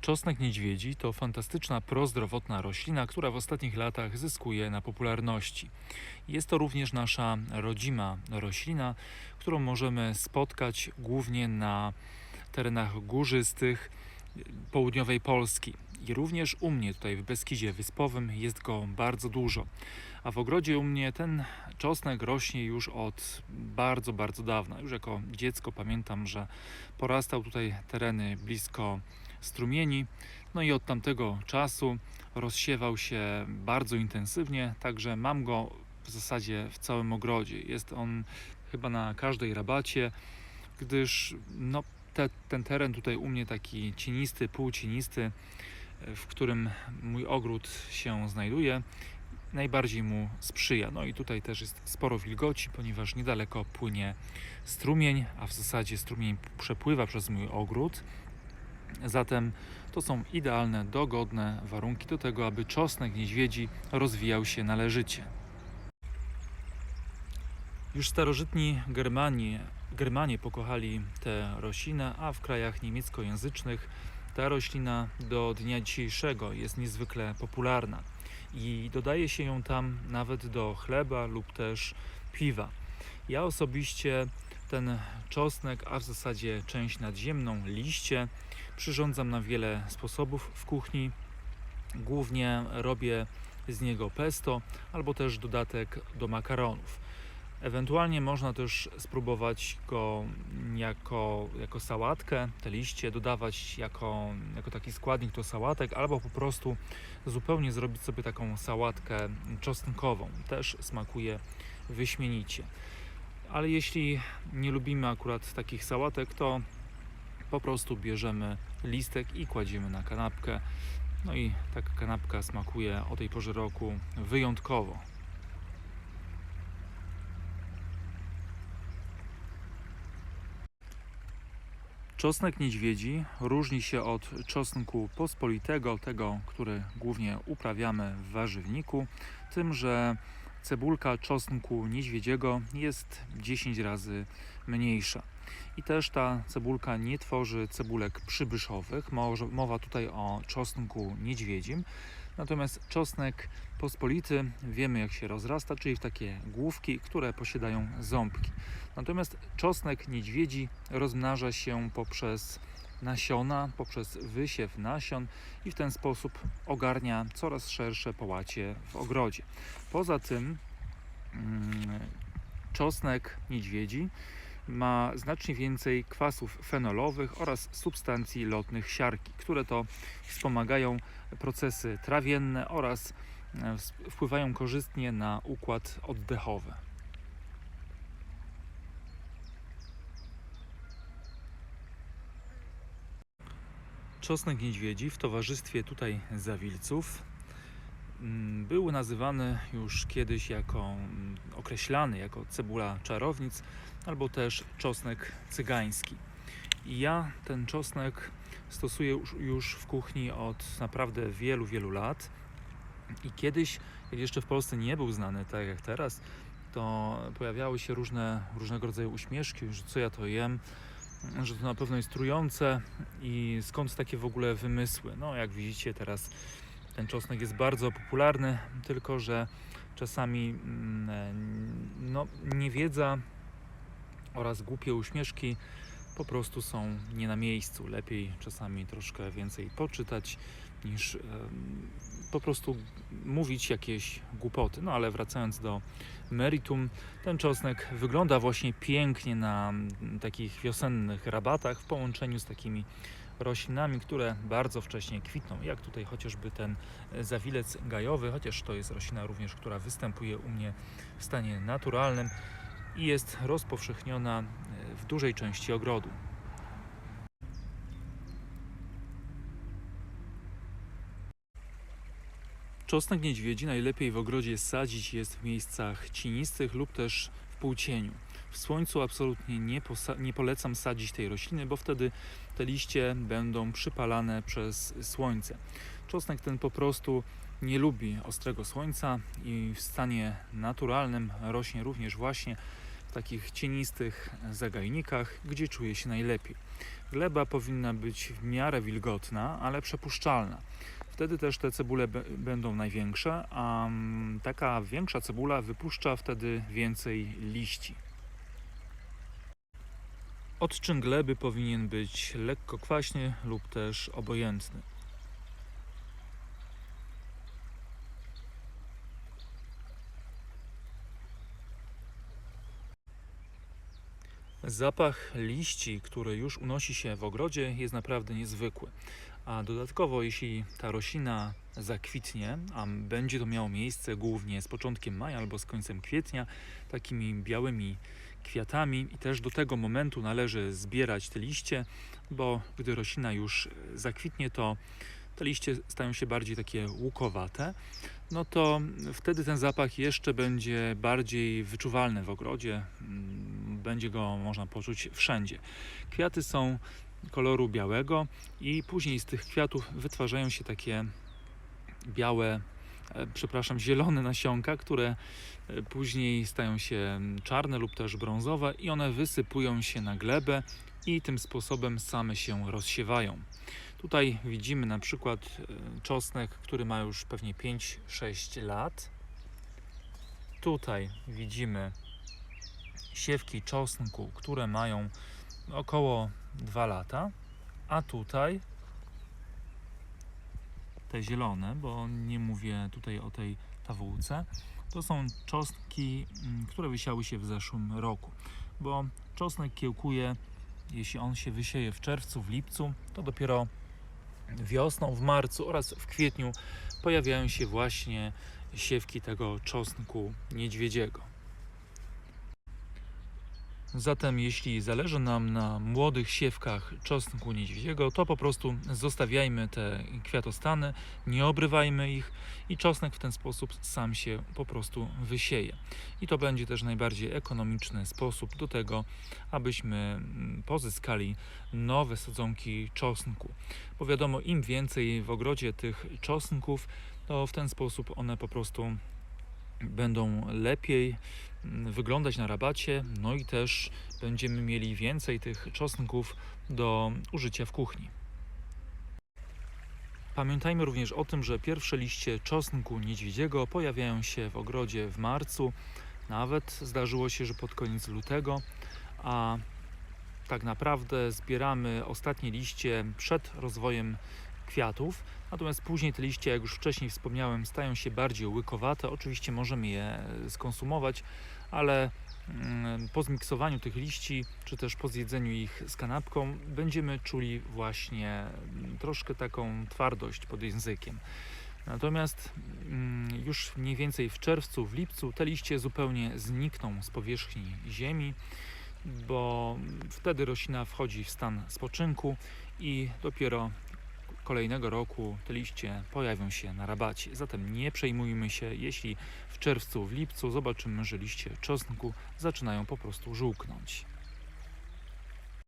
Czosnek niedźwiedzi to fantastyczna prozdrowotna roślina, która w ostatnich latach zyskuje na popularności. Jest to również nasza rodzima roślina, którą możemy spotkać głównie na terenach górzystych południowej Polski. I również u mnie tutaj w Beskidzie Wyspowym jest go bardzo dużo. A w ogrodzie u mnie ten czosnek rośnie już od bardzo, bardzo dawna. Już jako dziecko pamiętam, że porastał tutaj tereny blisko strumieni. No i od tamtego czasu rozsiewał się bardzo intensywnie, także mam go w zasadzie w całym ogrodzie. Jest on chyba na każdej rabacie, gdyż no, te, ten teren tutaj u mnie taki cienisty, półcienisty, w którym mój ogród się znajduje, najbardziej mu sprzyja. No i tutaj też jest sporo wilgoci, ponieważ niedaleko płynie strumień, a w zasadzie strumień przepływa przez mój ogród. Zatem to są idealne, dogodne warunki do tego, aby czosnek niedźwiedzi rozwijał się należycie. Już starożytni Germanie, Germanie pokochali tę roślinę, a w krajach niemieckojęzycznych ta roślina do dnia dzisiejszego jest niezwykle popularna i dodaje się ją tam nawet do chleba lub też piwa. Ja osobiście ten czosnek, a w zasadzie część nadziemną, liście, przyrządzam na wiele sposobów w kuchni. Głównie robię z niego pesto albo też dodatek do makaronów. Ewentualnie można też spróbować go jako, jako sałatkę, te liście dodawać jako, jako taki składnik do sałatek, albo po prostu zupełnie zrobić sobie taką sałatkę czosnkową. Też smakuje wyśmienicie. Ale jeśli nie lubimy akurat takich sałatek, to po prostu bierzemy listek i kładziemy na kanapkę. No i taka kanapka smakuje o tej porze roku wyjątkowo. Czosnek niedźwiedzi różni się od czosnku pospolitego, tego, który głównie uprawiamy w warzywniku, tym, że cebulka czosnku niedźwiedziego jest 10 razy mniejsza. I też ta cebulka nie tworzy cebulek przybyszowych. Mowa tutaj o czosnku niedźwiedzim. Natomiast czosnek pospolity wiemy jak się rozrasta, czyli w takie główki, które posiadają ząbki. Natomiast czosnek niedźwiedzi rozmnaża się poprzez nasiona, poprzez wysiew nasion i w ten sposób ogarnia coraz szersze połacie w ogrodzie. Poza tym mm, czosnek niedźwiedzi ma znacznie więcej kwasów fenolowych oraz substancji lotnych siarki, które to wspomagają procesy trawienne oraz e, wpływają korzystnie na układ oddechowy. Czosnek niedźwiedzi w towarzystwie tutaj zawilców mm, był nazywany już kiedyś jako mm, określany jako cebula czarownic albo też czosnek cygański. I ja ten czosnek stosuję już, w kuchni od naprawdę wielu, wielu lat. I kiedyś, jak jeszcze w Polsce nie był znany tak jak teraz, to pojawiały się różne, różnego rodzaju uśmieszki, że co ja to jem, że to na pewno jest trujące i skąd takie w ogóle wymysły. No, jak widzicie teraz ten czosnek jest bardzo popularny, tylko że czasami mm, no, niewiedza oraz głupie uśmieszki po prostu są nie na miejscu. Lepiej czasami troszkę więcej poczytać niż po prostu mówić jakieś głupoty. No ale wracając do meritum, ten czosnek wygląda właśnie pięknie na takich wiosennych rabatach w połączeniu z takimi roślinami, które bardzo wcześnie kwitną, jak tutaj chociażby ten e, zawilec gajowy, chociaż to jest roślina również, która występuje u mnie w stanie naturalnym i jest rozpowszechniona e, w dużej części ogrodu. Czosnek niedźwiedzi najlepiej w ogrodzie sadzić jest w miejscach cienistych lub też w półcieniu. W słońcu absolutnie nie, nie polecam sadzić tej rośliny, bo wtedy te liście będą przypalane przez słońce. Czosnek ten po prostu nie lubi ostrego słońca i w stanie naturalnym rośnie również właśnie w takich cienistych zagajnikach, gdzie czuje się najlepiej. Gleba powinna być w miarę wilgotna, ale przepuszczalna. Wtedy też te cebule będą największe, a mm, taka większa cebula wypuszcza wtedy więcej liści. Odczyn gleby powinien być lekko kwaśny lub też obojętny. Zapach liści, który już unosi się w ogrodzie, jest naprawdę niezwykły. A dodatkowo, jeśli ta roślina zakwitnie, a będzie to miało miejsce głównie z początkiem maja albo z końcem kwietnia, takimi białymi kwiatami, i też do tego momentu należy zbierać te liście, bo gdy roślina już zakwitnie, to te liście stają się bardziej takie łukowate, no to wtedy ten zapach jeszcze będzie bardziej wyczuwalny w ogrodzie. Będzie go można poczuć wszędzie. Kwiaty są koloru białego i później z tych kwiatów wytwarzają się takie białe, e, przepraszam, zielone nasionka, które e, później stają się czarne lub też brązowe i one wysypują się na glebę i tym sposobem same się rozsiewają. Tutaj widzimy na przykład e, czosnek, który ma już pewnie 5-6 lat. Tutaj widzimy siewki czosnku, które mają około 2 lata, a tutaj te zielone, bo nie mówię tutaj o tej tawułce, to są czosnki, mm, które wysiały się w zeszłym roku, bo czosnek kiełkuje, jeśli on się wysieje w czerwcu, w lipcu, to dopiero wiosną, w marcu oraz w kwietniu pojawiają się właśnie siewki tego czosnku niedźwiedziego. Zatem jeśli zależy nam na młodych siewkach czosnku niedźwiedziego, to po prostu zostawiajmy te kwiatostany, nie obrywajmy ich i czosnek w ten sposób sam się po prostu wysieje. I to będzie też najbardziej ekonomiczny sposób do tego, abyśmy pozyskali nowe sadzonki czosnku. Bo wiadomo, im więcej w ogrodzie tych czosnków, to w ten sposób one po prostu będą lepiej mm, wyglądać na rabacie, no i też będziemy mieli więcej tych czosnków do użycia w kuchni. Pamiętajmy również o tym, że pierwsze liście czosnku niedźwiedziego pojawiają się w ogrodzie w marcu, nawet zdarzyło się, że pod koniec lutego, a tak naprawdę zbieramy ostatnie liście przed rozwojem kwiatów, natomiast później te liście, jak już wcześniej wspomniałem, stają się bardziej łykowate. Oczywiście możemy je e, skonsumować, ale mm, po zmiksowaniu tych liści, czy też po zjedzeniu ich z kanapką, będziemy czuli właśnie mm, troszkę taką twardość pod językiem. Natomiast mm, już mniej więcej w czerwcu, w lipcu te liście zupełnie znikną z powierzchni ziemi, bo wtedy roślina wchodzi w stan spoczynku i dopiero kolejnego roku te liście pojawią się na rabacie. Zatem nie przejmujmy się, jeśli w czerwcu, w lipcu zobaczymy, że liście czosnku zaczynają po prostu żółknąć.